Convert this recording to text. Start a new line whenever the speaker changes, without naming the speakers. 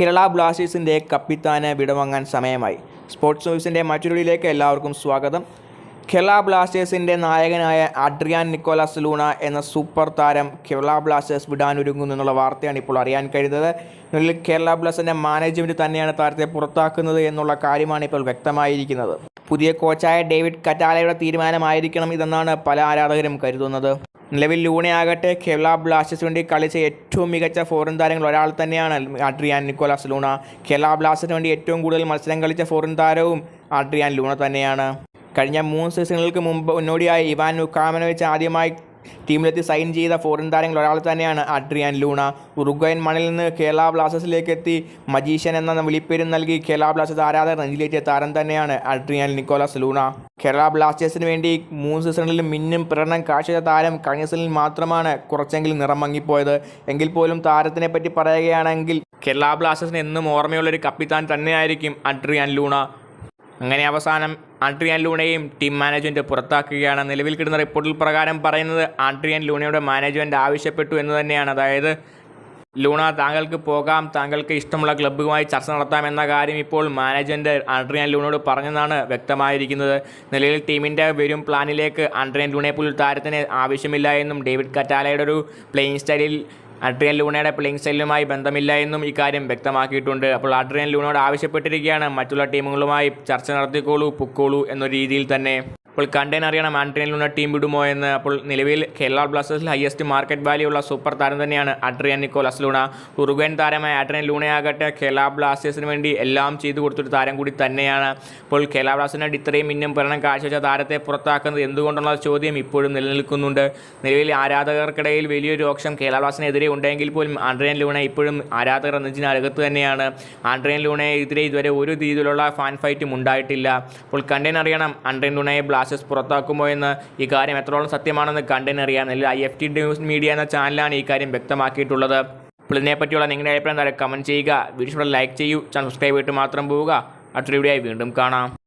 കേരള ബ്ലാസ്റ്റേഴ്സിന്റെ കപ്പിത്താന് വിടവാങ്ങാൻ സമയമായി. സ്പോർട്സ് ന്യൂസിന്റെ മറ്റൊരുളിലേക്ക് എല്ലാവർക്കും സ്വാഗതം. കേരള ബ്ലാസ്റ്റേഴ്സിന്റെ നായകനായ അഡ്രിയാൻ നിക്കോളാസ് ലൂണ എന്ന സൂപ്പർ താരം കേരള ബ്ലാസ്റ്റേഴ്സ് വിടാനൊരുങ്ങുന്നു എന്നുള്ള വാർത്തയാണ് ഇപ്പോൾ അറിയാൻ കഴിയുന്നത്. നിലവിൽ കേരള ബ്ലാസ്റ്റേഴ്സിന്റെ മാനേജ്മെന്റ് തന്നെയാണ് താരത്തെ പുറത്താക്കുന്നത് എന്നുള്ള കാര്യമാണ് ഇപ്പോൾ വ്യക്തമായിരിക്കുന്നത്. പുതിയ കോച്ചായ ഡേവിഡ് കറ്റാലയുടെ തീരുമാനമായിരിക്കണം ഇതെന്നാണ് പല ആരാധകരും കരുതുന്നത്. നിലവിൽ ലൂണയാകട്ടെ കേരള ബ്ലാസ്റ്റേഴ്സ് വേണ്ടി കളിച്ച ഏറ്റവും മികച്ച ഫോറിൻ താരങ്ങൾ ഒരാൾ തന്നെയാണ് അഡ്രിയാൻ നിക്കോലാസ് ലൂണ. കേരള ബ്ലാസ്റ്റേഴ്സിന് വേണ്ടി ഏറ്റവും കൂടുതൽ മത്സരം കളിച്ച ഫോറിൻ താരവും അഡ്രിയാൻ ലൂണ തന്നെയാണ്. കഴിഞ്ഞ മൂന്ന് സീസണുകൾക്ക് മുമ്പ് മുന്നോടിയായി ഇവാൻ നുക്കാമനോവിച്ച് ആദ്യമായി ടീമിലെത്തി സൈൻ ചെയ്ത ഫോറിൻ താരങ്ങൾ ഒരാൾ തന്നെയാണ് അഡ്രിയാൻ ലൂണ. ഉറുഗ്വയൻ മണിൽ നിന്ന് കേരള ബ്ലാസ്റ്റേഴ്സിലേക്ക് എത്തി. മജീഷ്യൻ എന്ന വിളിപ്പേരും നൽകി കേരള ബ്ലാസ്റ്റേഴ്സ് ആരാധകർ നെഞ്ചിലേറ്റിയ താരം തന്നെയാണ് അഡ്രിയാൻ നിക്കോളാസ് ലൂണ. കേരള ബ്ലാസ്റ്റേഴ്സിന് വേണ്ടി മൂന്ന് സീസണിലും മിന്നും പ്രകടനം കാഴ്ചവെച്ച താരം കഴിഞ്ഞ സീസണിൽ മാത്രമാണ് കുറച്ചെങ്കിലും നിറം മങ്ങിപ്പോയത് എങ്കിൽ പോലും താരത്തിനെ പറ്റി പറയുകയാണെങ്കിൽ കേരള ബ്ലാസ്റ്റേഴ്സിന് എന്നും ഓർമ്മയുള്ള ഒരു കപ്പിത്താൻ തന്നെയായിരിക്കും അഡ്രിയാൻ ലൂണ. അങ്ങനെ അവസാനം ആൻഡ്രിയാൻ ലൂണയും ടീം മാനേജ്മെന്റ് പുറത്താക്കുകയാണ്. നിലവിൽ കിട്ടുന്ന റിപ്പോർട്ടിൽ പ്രകാരം പറയുന്നത് ആൻഡ്രിയാൻ ലൂണയുടെ മാനേജ്മെന്റ് ആവശ്യപ്പെട്ടു എന്ന് തന്നെയാണ്. അതായത് ലൂണ താങ്കൾക്ക് പോകാം. താങ്കൾക്ക് ഇഷ്ടമുള്ള ക്ലബ്ബുമായി ചർച്ച നടത്താം എന്ന കാര്യം ഇപ്പോൾ മാനേജ്മെന്റ് ആൻഡ്രിയാൻ ലൂണോട് പറഞ്ഞെന്നാണ് വ്യക്തമായിരിക്കുന്നത്. നിലവിൽ ടീമിന്റെ വരും പ്ലാനിലേക്ക് അൺഡ്രിയൻ ലൂണെ പോലും താരത്തിന് ആവശ്യമില്ല എന്നും ഡേവിഡ് കറ്റാലയുടെ ഒരു പ്ലേയിങ് സ്റ്റൈലിൽ അഡ്രിയൻ ലൂണയുടെ പ്ലേയിങ് സ്റ്റൈലുമായി ബന്ധമില്ല എന്നും ഇക്കാര്യം വ്യക്തമാക്കിയിട്ടുണ്ട്. അപ്പോൾ അഡ്രിയൻ ലൂണോട് ആവശ്യപ്പെട്ടിരിക്കുകയാണ് മറ്റുള്ള ടീമുകളുമായി ചർച്ച നടത്തിക്കോളൂ പൊക്കോളൂ എന്ന രീതിയിൽ തന്നെ. അപ്പോൾ കണ്ടേൻ അറിയണം ആൻഡ്രിയൻ നിന്ന് ടീം വിടുമോ എന്ന്. അപ്പോൾ നിലവിൽ കേരള ബ്ലാസ്റ്റേഴ്സിൽ ഹയസ്റ്റ് മാർക്കറ്റ് വാല്യൂ ഉള്ള സൂപ്പർ താരം തന്നെയാണ് അഡ്രിയൻ നിക്കോലസ് ലൂണ. ഉറുഗൻ താരമായ അഡ്രിയൻ ലൂണയാകട്ടെ കേരള ബ്ലാസ്റ്റേഴ്സിന് വേണ്ടി എല്ലാം ചെയ്തു കൊടുത്തൊരു താരം കൂടി തന്നെയാണ്. അപ്പോൾ കേരള ബ്ലാസ്റ്റേഴ്സിനായിട്ട് ഇത്രയും മിന്നും പ്രകടനം കാഴ്ചവെച്ച താരത്തെ പുറത്താക്കുന്നത് എന്തുകൊണ്ടുള്ള ചോദ്യം ഇപ്പോഴും നിലനിൽക്കുന്നുണ്ട്. നിലവിൽ ആരാധകർക്കിടയിൽ വലിയൊരു രോക്ഷം കേരള ബ്ലാസ്റ്റിനെതിരെ ഉണ്ടെങ്കിൽ പോലും ആൻഡ്രിയൻ ലൂണ ഇപ്പോഴും ആരാധകർ നെഞ്ചിനകത്ത് തന്നെയാണ്. ആൻഡ്രിയൻ ലൂണയെതിരെ ഇതുവരെ ഒരു രീതിയിലുള്ള ഫാൻ ഫൈറ്റും ഉണ്ടായിട്ടില്ല. അപ്പോൾ കണ്ടേൻ അറിയണം ആൻഡ്രിയൻ ലൂണയെ ബ്ലാസ്റ്റേഴ്സ് പുറത്താക്കുമോ എന്ന് ഈ കാര്യം എത്രത്തോളം സത്യമാണെന്ന് കണ്ടെന്നറിയാൻ നിലവിൽ I F T news media എന്ന ചാനലാണ് ഈ കാര്യം വ്യക്തമാക്കിയിട്ടുള്ളത്. അപ്പോൾ ഇതിനെപ്പറ്റിയുള്ള നിങ്ങളുടെ അഭിപ്രായം താഴെ കമന്റ് ചെയ്യുക. വീഡിയോ ലൈക്ക് ചെയ്യൂ. ചാനൽ സബ്സ്ക്രൈബ് ചെയ്തിട്ട് മാത്രം പോവുക. അടുത്തൊരു വീഡിയോ വീണ്ടും കാണാം.